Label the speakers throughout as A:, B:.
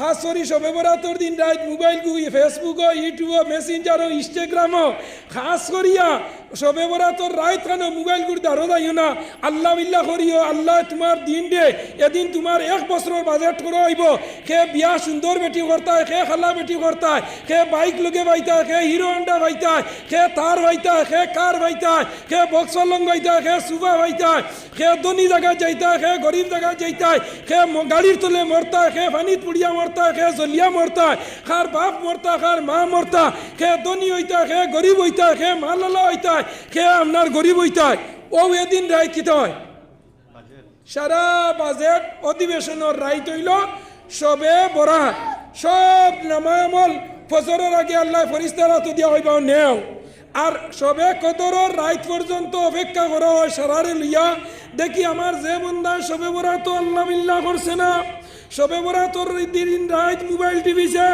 A: খাস সবে বরাতর দিন রাত মোবাইল গু ফেসবুক ইউটিউব মেসেঞ্জার ইনস্টাগ্রাম খাস করিয়া সবে বরাতর রাত কেন মোবাইল গুড় দারো যাইও না। আল্লাহ বিল্লাহ করিও, আল্লাহ তোমার দিন দে। এদিন তোমার এক বছরের বাজেট করে হইব। সে বিয়া সুন্দর বেটি করতায় সে খালা বেটি করতায় সে বাইক লগে বাইতায় সে হিরো হন্ডা বাইতায় সে তার বাইতায় সে কার বাইতায় সে বক্সর লং বাইতায় সে সুবা বাইতায় সে ধনী জায়গায় যাইতায় সে গরিব জায়গায় যাইতায় সে গাড়ির তলে মরতায় সে পানিত পুড়িয়া মরতায়। সে জলিয়া মরতায় খার বাপ মরতা খার মা মরতা সে ধনী হইতায় সে গরিব হইতায় সে মালালা হইতায় সে আপনার গরিব হইতায় ও এদিন রায় কিত সারা বাজেট অধিবেশনের রাইত হইল সবে বরাত সব নামায়ামল ফজরের আগে আল্লাহ ফরিস্তারা তো দিয়া হইবা নেও। আর সবে কদরের রাইত পর্যন্ত অপেক্ষা করা হয় সারারে লইয়া, দেখি আমার যে বন্ধা সবে বরাত আল্লাহ বিল্লাহ করছে না। সবে বরাতর দিন রাত মোবাইল টিভিছে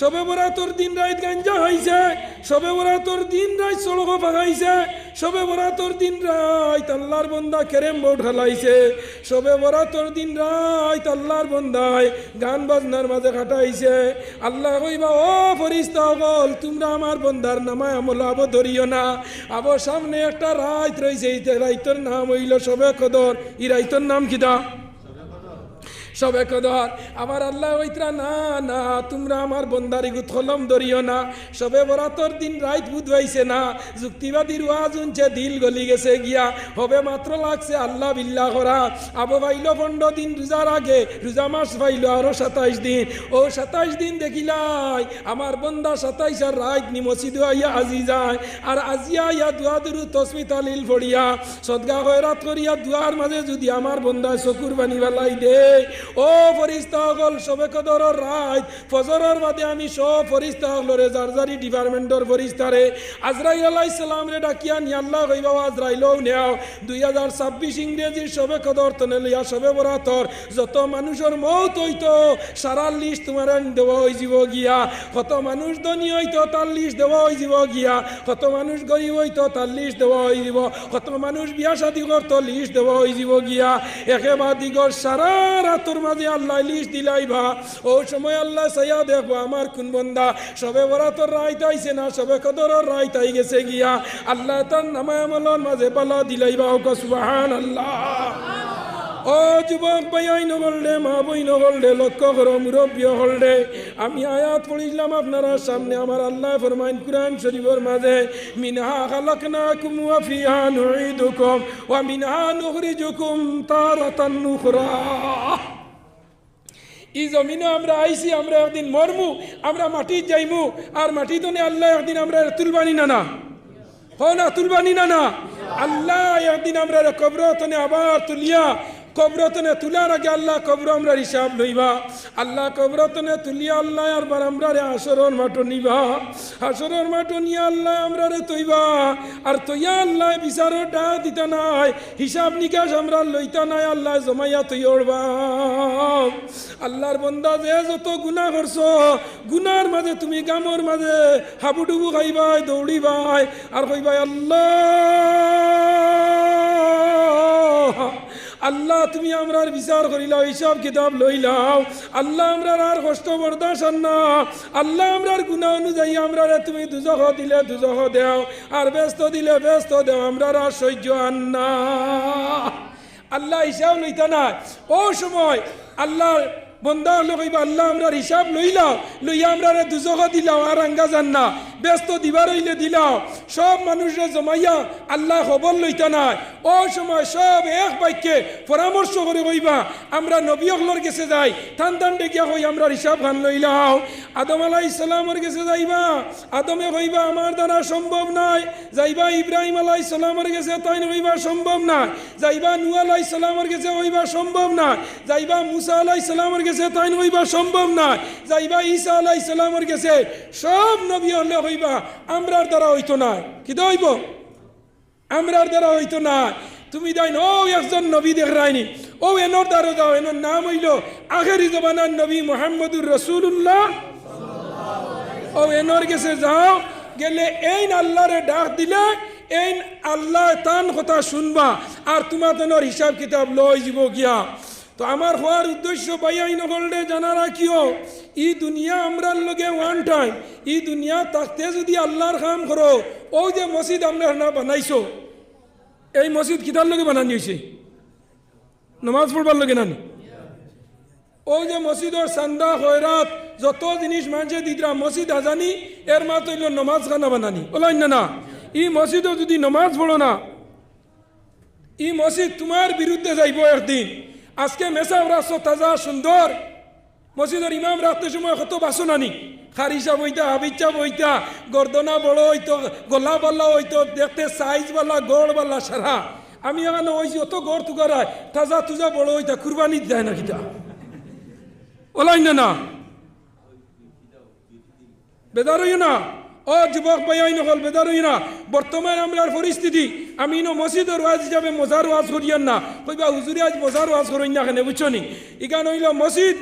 A: সবে বরাতর দিন রাত গাঞ্জা হয়েছে সবে বরাতর দিন রাত সড়ক ভাগাইছে সবে বরাতর দিন রাত আল্লাহর বন্দা কেরেম বোর্ড খেলাইছে সবে বরাতর দিন রাত আল্লাহর বন্দায় গান বাজনার মাঝে খাটাইছে। আল্লাহ কইবা, ও ফরিস্তা বল, তোমরা আমার বন্দার নামায় আমল আবো ধরিও না। আবো সামনে একটা রাত রয়েছে এই রাইতর নাম হইল সবে কদর। ই রাইতর নাম কিতা সবে কদর আমার আল্লাহ ওইতরা, না না, তোমরা আমার বন্দারি গুত হলম ধরিও না। সবে বরাতর দিন রাইত বুধবাইছে না। যুক্তিবাদীর ওয়াজ উনছে, দিল গলি গেছে গিয়া। হবে মাত্র লাগছে আল্লাহ বিল্লাহ করা। আবো ভাইল পনেরো দিন রোজার আগে, রোজা মাস ভাইল আরও সাতাইশ দিন। ও সাতাইশ দিন দেখিলাই, আমার বন্দা সাতাইশ আর রাইত নি মসজিদ আজি যায়। আর আজিয়া ইয়া দুয়া দুরু তসমি তালিল ফড়িয়া সদগা খয়রাত করিয়া দুয়ার মাঝে যদি আমার বন্দা চকুর বানি বেলাই দে। ও ফরিস্তা হল সবে কদরের রাত ফজরের বাদে আমি সব ফরিস্তা হলরে জারজারি ডিপার্টমেন্টর ফরিস্তারে। আজরাইল আলাইহিস সালাম রে ডাকিয়া নি, আল্লাহ কইবা আজরাইলও নেও। দুই হাজার ছাব্বিশ ইংরেজির সবে কদর তনে লইয়া সবে বরাতর। যত মানুষের মৌত হইতো সারা লিস্ট তোমার দেওয়া হয়ে যাব গিয়া। কত মানুষ ধনী হইতো, তার লিস্ট দেওয়া হয়ে যাব গিয়া। কত মানুষ গরিব হইতো, তার লিস্ট দেওয়া হয়ে যাব কত মানুষ বিয়া শাদি করতো, লিস্ট দেওয়া হয়ে যাব গিয়া। একেবারে দিগর সারা রাতর মাঝে আল্লাহ লিস্ট দিলাইবা। ও সময় আল্লাহ সাইয়া দেখব আমার কোন বন্দা। সবে বরাতর রাইত আইছে না, সবে কদরের রাইত আই গেছে গিয়া। আল্লাহ তার নামায় আমলর মাঝে পালা দিলাইবা, ও সুবহান আল্লাহ ও যুবক ভাই নগলডে মা বই নগলডে লক্ষ্য করো মুরব্বী হলডে আমি আয়াত পড়িলাম আপনারা সামনে, আমার আল্লাহ ফরমাইন কুরআন শরীফের মাঝে। মিনহা খালাকনাকুম ওয়া ফিহা নুঈদুকুম, ওয়া মিনহা নুখরিজুকুম তারাতান নুখরা এই জমিনে আমরা আইছি আমরা একদিন মরমু আমরা মাটি যাইমু আর মাটি তো আল্লাহ একদিন আমরা তুলবানি না না হো না তুলবানি না না আল্লাহ একদিন আমরা কবরতনে আবার তুলিয়া কবরতনে তুলার আগে আল্লাহ কবর আমরা হিসাব লইবা। আল্লাহ কবরতনে তুলিয়া আল্লাহ আর বার আমরা রে আসরর মাটো নিবা। আসরর মাটো নিয়ে আল্লাহ আমরা রে তৈবা। আর তৈয়া আল্লাহ বিচারও ডা দিতা নাই, হিসাব নিকাশ আমরা লইতা নাই, আল্লাহ জমাইয়া তৈ ওড়বা আল্লাহর বন্দা যে যত গুণা করছ গুনার মাঝে তুমি গামর মাঝে হাবুডুবু খাইবাই, দৌড়িবাই, আর কইবাই, আল্লাহ আল্লাহ, তুমি আমরার বিচার করিলাও হিসাব কিতাব লইলাও। আল্লাহ আমরার আর কষ্ট বরদাস না। আল্লাহ আমরার গুণা অনুযায়ী আমরারে তুমি দুজহ দিলে দুজহ দেও, আর ব্যস্ত দিলে ব্যস্ত দেও, আমরার আর সহ্য আন্না আল্লাহ হিসাব লইতা না ও সময় আল্লাহ বন্দা হলো কইবা আল্লাহ আমরার হিসাব লইলাও, লইয়া আমরারে দুজহ দিলাও আর আঙ্গা যান না ব্যস্ত দিবার হইলে দিলাও। সব মানুষরে জমাইয়া আল্লাহ খবর লইতা নাই। ও সময় সব এক বাক্যে পরামর্শ করে কইবা, আমরা নবী অকলর গেছে যাই টান টান ডেকিয়া হই আমরা হিসাব খান লইলাও। আদম আলাহ ইসলামর গেছে যাইবা, আদমে কইবা, আমার দ্বারা সম্ভব নাই। যাইবা ইব্রাহিম আলাহ ইসলামর গেছে তাই হইবা সম্ভব নাই। যাইবা নু আলাহ ইসলামর গেছে হইবা সম্ভব নাই। যাইবা মুসা আলাহ ইসলামর গেছে, তাই হইবা সম্ভব নাই যাইবা ঈসা আলাহ ইসলামর গেছে সব নবী হলে হইবা, আমরার দ্বারা হইতো না। কি হইব আমরার দ্বারা হইতো না। তুমি দাইন, ও একজন নবী দেখ রাইনি ও এনর দ্বারা দাও, এনর নাম হইল আখেরি জমানার নবী মোহাম্মদুর রসুল্লাহ ও এনর গেছে যাও, গেলে এই আল্লাহরে ডাক দিলে, এই আল্লাহ তান কথা শুনবা। আর তোমার হিসাব কিতাব লই যাব গিয়া। তো আমার হওয়ার উদ্দেশ্য বাইয়াই নগরলে জানা রাখিও, ই দুনিয়া আমরার লগে ওয়ান টাইম ই দুনিয়া থাকতে যদি আল্লাহর কাম করো ও যে মসজিদ আমরা না বানাইছো, এই মসজিদ কিতার লগে বানানি হয়েছে নমাজ পড়বার লগে নানি? ওই যে মসজিদর সান্দা খয়রাত, যত জিনিস মানছে দিদরা, মসজিদ আজানি এর মা তৈল নমাজ খানা বানানি। বলেন না না, ই মসজিদও যদি নমাজ পড়ো না, ই মসজিদ তোমার বিরুদ্ধে যাইব একদিন। আজকে মেসা রাস্ত তাজা সুন্দর। মসজিদের ইমাম রাখতে সময় কত বাসনানি। খারিসা বইতা হাবিচা বইতা, গর্দনা বড় হইতো, গলা বাল্লা হইতো, দেখতে সাইজ বাল্লা গড় বাল্লা সারা। আমি এখানে ওই অত গড় তুকারায় তাজা তুজা বড় হইতা, কুরবানি দেয় না কিতা? ওলাই না না? বেদার হইও না? ও যুবক ভাই নকল বেদার হইও না বর্তমান আমরার পরিস্থিতি, আমি ন মসজিদের ওয়াজ হিসাবে মজার ওয়াজ করিয়ান না। কইবা, হুজুরি আজ মজার ওয়াজ করেন না কেন, বুঝছ নি? ইখান হইল মসজিদ,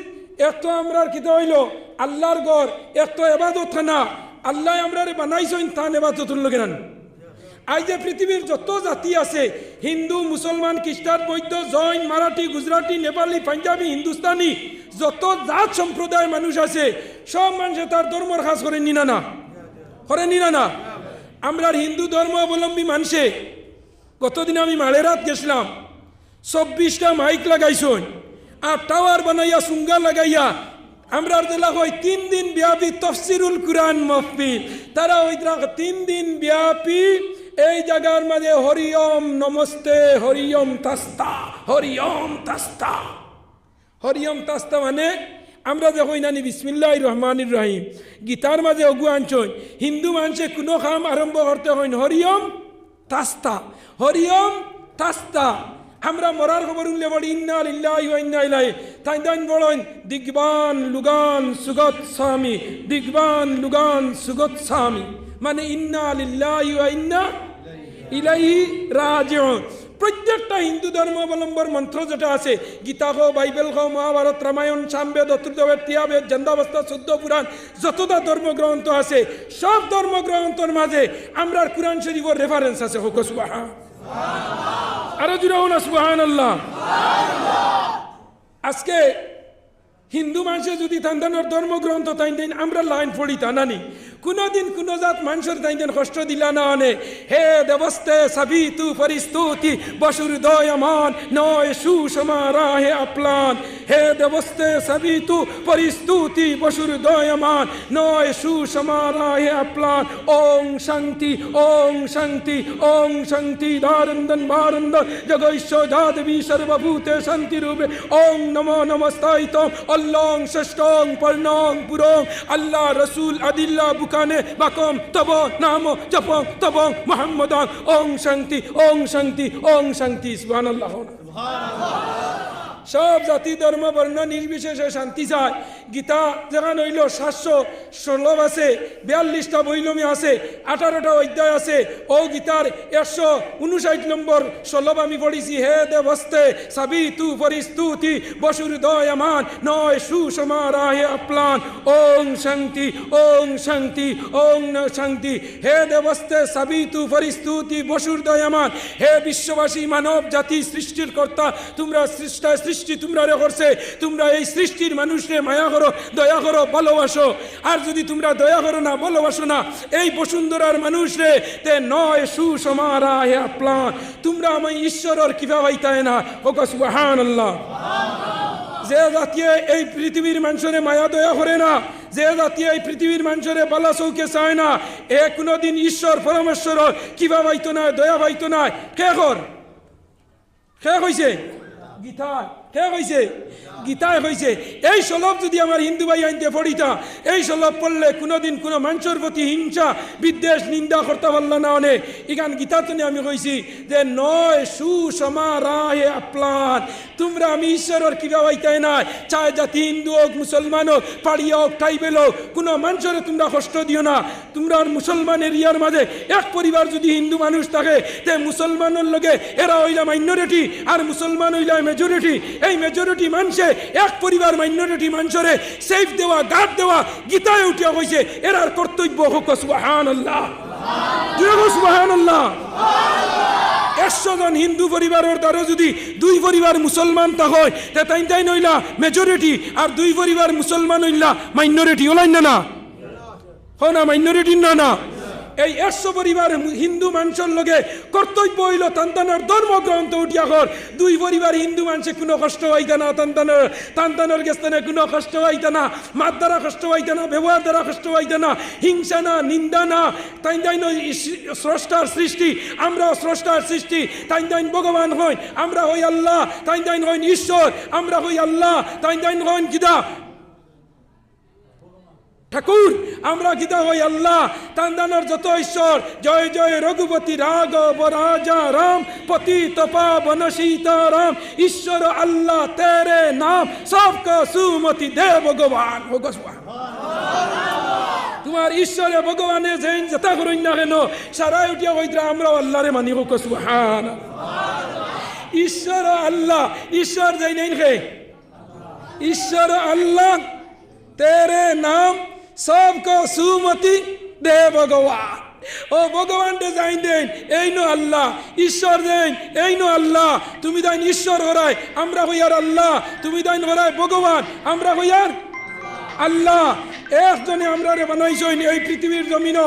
A: এক তো আমরার কিতা হইল, আল্লাহর ঘর, এক তো এবাদত থানা আল্লাহ আমরারে বানাইছেন তান এবাদতুর না আজ যে পৃথিবীর যত জাতি আছে, হিন্দু, মুসলমান খ্রিস্টান বৈদ্য জৈন, মারাঠি, গুজরাটি, নেপালি, পাঞ্জাবি, হিন্দুস্তানি, যত জাত সম্প্রদায়ের মানুষ আছে, সব মানুষে তার ধর্মর খাস করে নিনা না। করে নিনা না। আমরার হিন্দু ধর্ম অবলম্বী মানুষে, গতদিন আমি মালেরাত গেছিলাম। চব্বিশটা মাইক লাগাইছন আর টাওয়ার বানাইয়া সুঙ্গা লাগাইয়া আমরা জেলা হয় তিন দিন ব্যাপী তফসিরুল কুরআন মহফিল। তারা ওই তিন দিন ব্যাপী এই জায়গার মাঝে হরিওম নমস্তে, হরিওম তাস্তা হরিওম তাস্তা। হরিওম তাস্তা মানে আমরা যে হই নানি বিসমিল্লাহ রহমানির রহিম। গীতার মাঝে অগু আনছন হিন্দু মানুষে কোনো কাম আরম্ভ করতে হইন হরিওম তাস্তা। হরিওম তাস্তা। আমরা মরার খবর উনলে বলি, ইন্না লিল্লাহি ওয়া ইন্না ইলাইহি তাই দান বলেন, দিগবান লুগান সুগত স্বামী, দিগবান লুগান সুগত স্বামী। মানে ইন্না লিল্লাহি ওয়া ইন্না ইলাইহি রাজিউন। প্রত্যেকটা হিন্দু ধর্মাবলম্বর মন্ত্র যেটা আছে, গীতা হো বাইবেল হো মহাভারত, রামায়ণ, সামবেদ অতুর্দবেদ তিয়াবেদ জন্দাবস্থা, শুদ্ধ পুরাণ, যতটা ধর্মগ্রন্থ আছে, সব ধর্মগ্রন্থর মাঝে আমরা কুরআন শরীফের রেফারেন্স আছে। হোক সুবাহা আরও জুড়ে না সুবাহান আল্লাহ। আজকে হিন্দু মানুষের যদি তান্দানোর ধর্মগ্রন্থ তাই দিন আমরা লাইন পড়ি তা নানি কোনোদিন কোনো জাত মানুষের তাই দিন কষ্ট দিলা না অনে হে দেবস্তে সাবি তু পরিস্তুতি বসুর দয়মান, নয় সুষমারা হে আপলান। হে দেবস্তে সাবি তু পরিস্তুতি বসুর দয়মান, নয় সুষমারা হে আপলান, ওং শান্তি ওং শান্তি ওং শান্তি, দারন্দন বারন্দন জগৈশ্য যাদবী সর্বভূতে শান্তি রূপে ওং নমো নমস্তাইতম অল্লং ষষ্ঠং পর্ণং পুরং, আল্লাহ রসুল আদিল্লা বুকানে বাকম, তব নাম জপং, তবং মোহাম্মদং, ওং শান্তি ওং শান্তি ওং শান্তি সুবহানাল্লাহ। সব জাতি ধর্ম বর্ণ নির্বিশেষে শান্তি চায় গীতা যেখানে হইল সাতশো ষোলো আছে, বিয়াল্লিশটা বৈলমী আছে, আঠারোটা অধ্যায় আছে। ও গীতার একশো উনষাট নম্বর ষোলব আমি পড়িছি, হে দেবস্তে সাবি তু পরিস্তুতি বসুর দয়মান নয় সুসমারাহে আপলান। ওং শান্তি ওং শান্তি ওং শান্তি। হে দেবস্তে সাবি তু পরিস্তুতি বসুর দয়মান হে বিশ্ববাসী, মানব জাতি সৃষ্টির কর্তা, তোমরা সৃষ্টা সৃষ্টি তোমরা করছে, তোমরা এই সৃষ্টির মানুষরে মায়া করো, দয়া করো, ভালোবাসো। আর যদি তোমরা দয়া করো না, ভালোবাসো না, এই বসুন্ধরার মানুষরে তে নয় সুসমারা হে আপলান। তোমরা আমি ঈশ্বরের কীভাবে হইতায় না সুবহান আল্লাহ যে জাতীয় এই পৃথিবীর মানুষরে মায়া দয়া করে না, যে জাতীয় এই পৃথিবীর মানুষরে বালা চৌকে চায় না, এ কোনোদিন ঈশ্বর পরমেশ্বর কিবা পাইতো না, দয়া পাইতো না। কে কর? কে কইছে? গীতায় কে কইছে গীতায় কইছে এই সলভ যদি আমার হিন্দু ভাই আইনতে পড়িতা, এই সলভ পড়লে কোনোদিন কোনো মানুষের প্রতি হিংসা, বিদ্বেষ, নিন্দা করতে পারল না অনেক। ইখান গীতাতে আমি কইছি যে, নয় সুসমারাহে আপলান। তোমরা আমি ঈশ্বরের কিবা হইতাই না চায় জাতি হিন্দু হোক, মুসলমান হোক, পাড়িয়া হোক, ট্রাইবেল হোক, কোনো মানুষের তোমরা কষ্ট দিও না। তোমরা মুসলমান এরিয়ার মাঝে, এক পরিবার যদি হিন্দু মানুষ থাকে, তে মুসলমানের লগে এরা হইলা মাইনরিটি, আর মুসলমান হইলা মেজরিটি এই মেজরিটি মানুষে এক পরিবার মাইনরিটি মানুষরে সেফ দেওয়া গার্ড দেওয়া, গীতায় উঠিয়া কইছে, এরার কর্তব্য হোক সুবাহান আল্লাহ সুবাহান আল্লাহ একশো জন হিন্দু পরিবারের দ্বারা যদি দুই পরিবার মুসলমান তা হয়, তে তাই তাই নইলা মেজরিটি আর দুই পরিবার মুসলমান হইলা মাইনরিটি ওলাই না না? না মাইনরিটি না না? এই একশো পরিবার হিন্দু মানুষের লগে কর্তব্য হইল তান্তানোর ধর্মগ্রন্থ উঠিয়া কর দুই পরিবার হিন্দু মানুষে কোনো কষ্ট হইতে না তান্তানোর। তান্তানোর গেস্তানে কোনো কষ্ট হইতে না, মাত দ্বারা কষ্ট হইতে না, ব্যবহার দ্বারা কষ্ট হইতে না, হিংসা না, নিন্দা না। তাই তাই স্রষ্টার সৃষ্টি, আমরা স্রষ্টার সৃষ্টি। তাই তাই ভগবান হই আমরা হই আল্লাহ। তাই তাই হইন ঈশ্বর, আমরা হই আল্লাহ। তাই তাই হইন কিদা ঠাকুর, আমরা গীতা হই আল্লাহ তান্দানোর যত ঈশ্বর। জয় জয়, রঘুপতি রাঘব রাজা রাম পতি তপা বন সীতারাম। ঈশ্বর আল্লাহ, তেরে নাম, সবকা সুমতি দে ভগবান। ভগবান তোমার ঈশ্বরে ভগবানে যেন যেটা করুন না কেন, সারাই উঠিয়া কইতরা আমরা আল্লাহরে মানি হোক সুহান ঈশ্বর আল্লাহ, ঈশ্বর যাই নাই খে ঈশ্বর আল্লাহ, তেরে নাম সবকে সুমতি দে ভগবান ও ভগবান ডিজাইন দেন এই নো আল্লাহ ঈশ্বর দেন এই নো আল্লাহ তুমি দেন ঈশ্বর হরাই আমরা হইয়ার আল্লাহ তুমি দেন হরাই ভগবান আমরা হইয়ার আল্লাহ একজনে আমরা রে বানাইছইন এই পৃথিবীর জমিন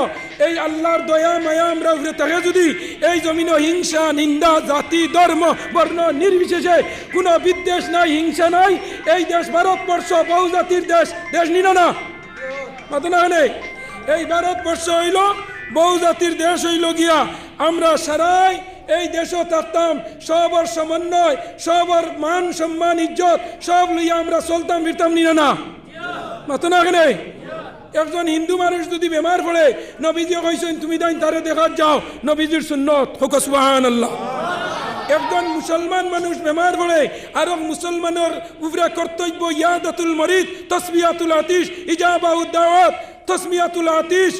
A: এই আল্লাহর দয়া মায়া আমরা উড়ে থাকে যদি এই জমিন হিংসা নিন্দা জাতি ধর্ম বর্ণ নির্বিশেষে কোনো বিদ্বেষ নাই হিংসা নাই এই দেশ ভারতবর্ষ বহু জাতির দেশ দেশ নিন না মাতো না নেই এই ভারতবর্ষ হইল, বহু জাতির দেশ হইল গিয়া, আমরা সারাই এই দেশও থাকতাম, সবর সমন্বয়, সবর মান, সম্মান, ইজ্জত, সব লইয়া আমরা চলতাম, ফিরতাম নিনা না। মাতো না নেই একজন হিন্দু মানুষ যদি বেমার পড়ে নবীজি কইছেন, তুমি তাই তারে দেখাত যাও, নবীজির সুন্নত, হোক সুবহান আল্লাহ একজন মুসলমান মানুষ বেমার পড়ে আর মুসলমানের উবরা কর্তব্য ইয়াদাতুল মরিদ তসবিয়াতুল আতিশ, ইজাবাউদ দাওয়াত, তসমিয়াতুল আতিশ।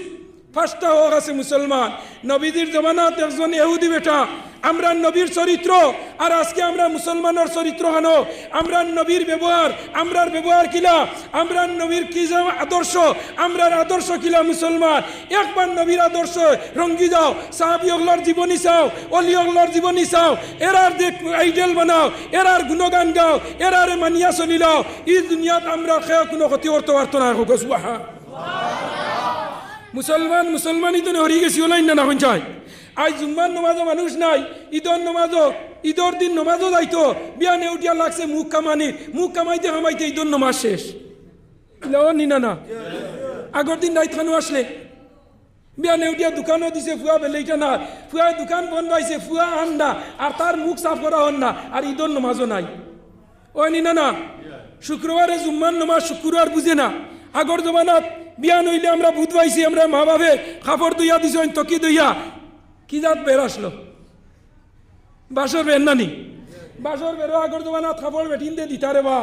A: ফার্স্টটা হোক আছে মুসলমান। নবীজির জমানাত একজন এহুদি বেটা আমরা নবীর চরিত্র, আর আজকে আমরা মুসলমানের চরিত্র হান। আমরা নবীর ব্যবহার, আমরার ব্যবহার কিলা? আমরা নবীর কি আদর্শ? আমরার আদর্শ কিলা মুসলমান? একবার নবীর আদর্শ রঙ্গি যাও, সাহাবি অগলার জীবনী চাও, অলি অগলার জীবনী চাও, এরার দেখ আইডেল বানাও, এরার গুণগান গাও, এরারে মানিয়া চলি লাও। ই দুনিয়াত আমরা খেয়ে কোনো ক্ষতি করতে পারতো না গসুয়াহা মুসলমান মুসলমানই তো হরি গেছি ওলাই না না চাই। আজ জুম্মার নমাজও মানুষ নাই, ঈদর নমাজও, ঈদর দিন নমাজও যাইতো। বিয়া নেউটিয়া লাগছে মুখ কামানি, মুখ কামাইতে কামাইতে ঈদর নমাজ শেষ। ইলাও নি। আগর দিন রাইত খানো আসলে। বিয়া নেউটিয়া দোকানও দিছে, ফুয়া বেলেইটা না। ফুয়া দোকান বন্ধ হয়েছে ফুয়া না আর তার মুখ সাফ করা হন না, আর ঈদর নমাজও নাই। ও নি না। শুক্রবারে জুম্মার নমাজ শুক্রবার বুঝে না। আগর জমানাত বিয়া নইলে আমরা বুধ পাইছি আমরা মা বাপে কাপড় দইয়া দিছ তকি দইয়া কি জাত বের আসলো? বাসর বের নানি? বাসর বেরো আগর জমানাত কাপড় বেটিন দে দিতারে বা।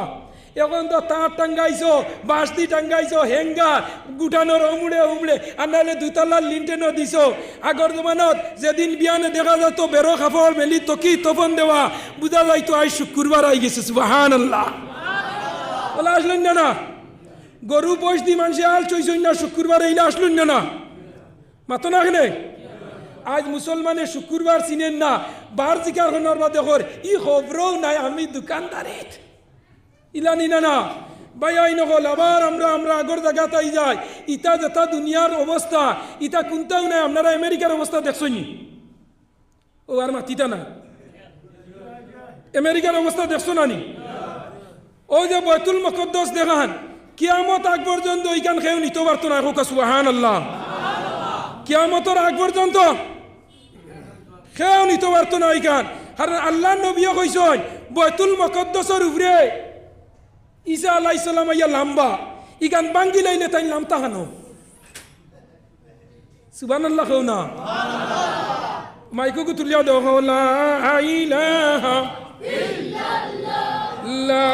A: এখন তো তাঁত টাঙ্গাইছো বাঁশ দি টাঙ্গাইছো হেঙ্গার গুটানোর উমড়ে উমড়ে আর নাহলে দুতলার লিন্টেনও দিছ। আগর জমানত যেদিন বিয়ানে দেখা যেত বেরো কাপড় মেলি তকি তপন দেওয়া বুঝা যাইতো আই শুক্রবার আই গেছে সুবাহান আল্লাহ বলে আসলেন না না? গরু বয়স দি মানুষে আল চইছই না শুক্রবার এইলে আসলেন না না? মাতো না কেনে? আজ মুসলমানে শুক্রবার চিনেন না। বার জিকার হনার বা দেখর, ই খবরও নাই, আমি দোকানদারিত ইলানি না না বাইয়াই নকল আবার আমরা আমরা আগর জায়গাতাই যাই। ইতা যেটা দুনিয়ার অবস্থা ইতা কোনটাও নাই, আপনারা আমেরিকার অবস্থা দেখছনি। ও, আর মাতিটা না আমেরিকার অবস্থা দেখছ না নি ওই যে বৈতুল মকদ্দস দেখান, কিয়ামত আগ পর্যন্ত ওইখান খেয়েও নিতে পারতো না হোক সুহান আল্লাহ কিয়ামতর আগ পর্যন্ত খেয়েও নিতে পারতো না ওইখান আর আল্লাহ নবীও কইসন বৈতুল মকদ্দসর উপরে ঈসা আল্লাহ ইসলাম ইয়া লাম্বা ইগান বাঙ্গি লাইলে তাই লামতা হানো। সুবান আল্লাহ কেউ না। মাইকো তুলিয়া দেওয়া লা ইলাহা লা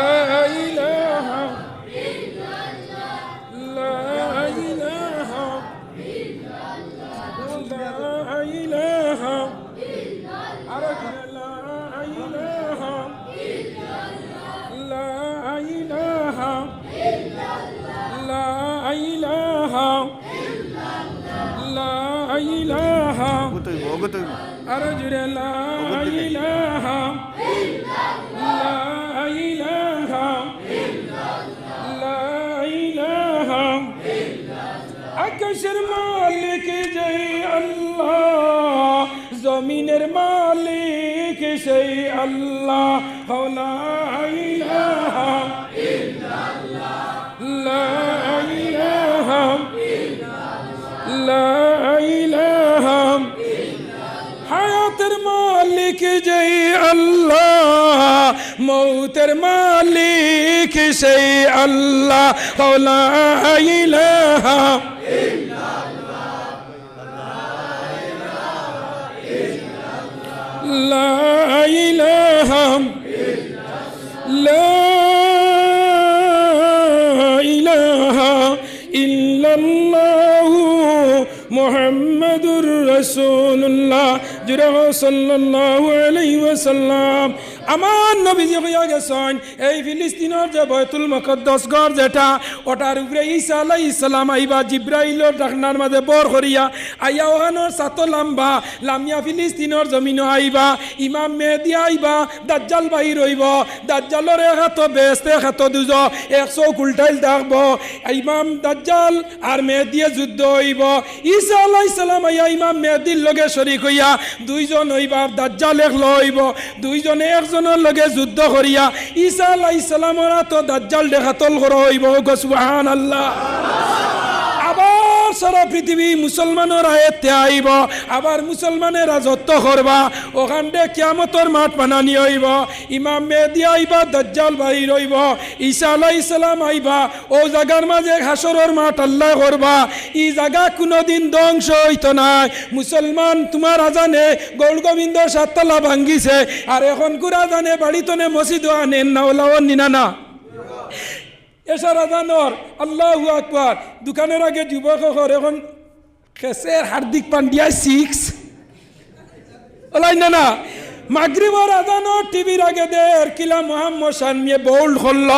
A: دينر مالك شيء الله قولا إله إلا الله. لا إله لا إله حياة مالك جي الله موت مالك شيء الله قولا إله لا إله إلا الله محمد رسول الله جره صلى الله عليه وسلم আমার নবীজি হইয়া গেছেন, এই ফিলিস্তিনের যে বয়তুল মকদ্দস গড় যেটা, ওটার উপরে ঈসা আলাই ইসলাম আইবা জিব্রাইলর ডাকনার মাঝে বর করিয়া, আইয়া ওহানোর সাত লাম্বা, লামিয়া ফিলিস্তিনের জমিন আইবা, ইমাম মেহেদি আইবা, দাজ্জাল বাহির হইব, দাজ্জালর এক হাত বেস্তে এক হাত দুজ, একশো কুলটাইল থাকব ইমাম দাজ্জাল আর মেহেদিয়ে যুদ্ধ হইব। ঈসা আলাই ইসলাম আইয়া ইমাম মেহেদির লগে শরিক হইয়া দুইজন হইবার দাজ্জাল এক হইব, দুইজনে একজনের লগে যুদ্ধ করিয়া ঈসা আলাহ ইসলামরা তো দাজ্জাল দেখাতল করা হইব গসুহান আল্লাহ সারা পৃথিবী মুসলমানের আয়ত্তে আইব আবার মুসলমানের রাজত্ব করবা ওখান কিয়ামতর মাঠ বানানি হইব ইমাম মেহেদি আইবা দাজ্জাল বাহির হইব ঈসা আলাহ ইসলাম আইবা ও জাগার মাঝে হাসরের মাঠ আল্লাহ করবা ই জাগা কোনোদিন ধ্বংস হইতো নাই মুসলমান তোমার আজানে গৌর গোবিন্দ সাততলা ভাঙ্গিছে আর এখন কুরা জানে বাড়িতনে মসজিদ আনেন না ওলাও নিনা না। এসারা জানর আল্লাহ আকবর। দোকানের আগে যুবক হর এখন খেসের হার্দিক পান্ডিয়া সিক্স ওলাই না না। মাগরিবর আজানো টিভির আগে দের। কিলা মোহাম্মদ শানমিয়ে বোল্ড হল,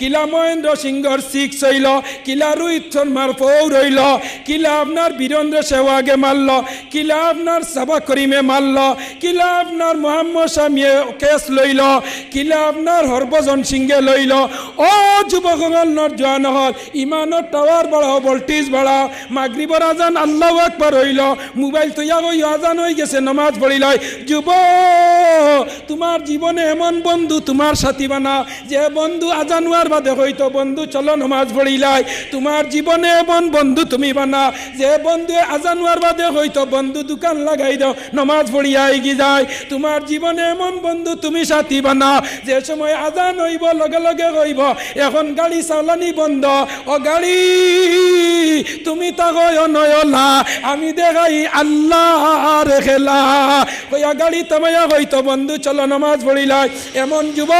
A: কিলা মহেন্দ্র সিংহর সিক্স হইল কিলা রোহিত শর্মার ফৌ রইল, কিলা আপনার বীরেন্দ্র সেওয়াগে মারল, কিলা আপনার সাবা করিমে মারল, কিলা আপনার মোহাম্মদ শামিয়ে কেস লইল, কিলা আপনার হরভজন সিংহে লইল। ও যুবকগল জোয়ান হল ইমানত টাওয়ার বাড়াও, ভোল্টেজ বাড়াও, মাগরিবর আজান আল্লাহ আকবার হইল, মোবাইল তৈয়া হই আজান হয়ে গেছে, নমাজ পড়িলাই যুব তোমার জীবনে এমন বন্ধু তোমার সাথী বানাও যে বন্ধু আজান হওয়ার বাদে হইতো, বন্ধু চলো নমাজ পড়িলাই তোমার জীবনে এমন বন্ধু তুমি বানাও যে বন্ধু আজান হওয়ার বাদে হইতো, বন্ধু দোকান লাগাই দাও, নমাজ পড়িয়া এগি যায় তোমার জীবনে এমন বন্ধু তুমি সাথী বানাও যে সময় আজান হইব, লগে লগে হইব, এখন গাড়ি চালানি বন্ধ। ও গাড়ি তুমি তাকয় নয়লা আমি দেখাই আল্লাহ রেখেলা কইয়া গাড়ি তামাইয়া হইতো বন্ধু চলো নামাজ পড়িলাই এমন যুব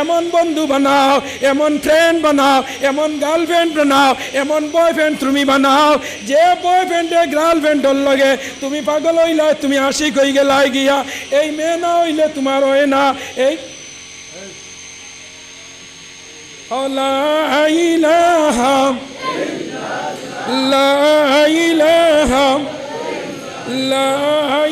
A: এমন বন্ধু বানাও এমন ফ্রেন্ড বানাও এমন গার্লফ্রেন্ড বানাও এমন বয়ফ্রেন্ড তুমি বানাও যে বয়ফ্রেন্ডে গার্লফ্রেন্ডর লগে তুমি পাগল হইলাই তুমি আশিক হই গেলাই গিয়া এই মেয়ে না হইলে তোমার হয় না এই لا إله لا إله لا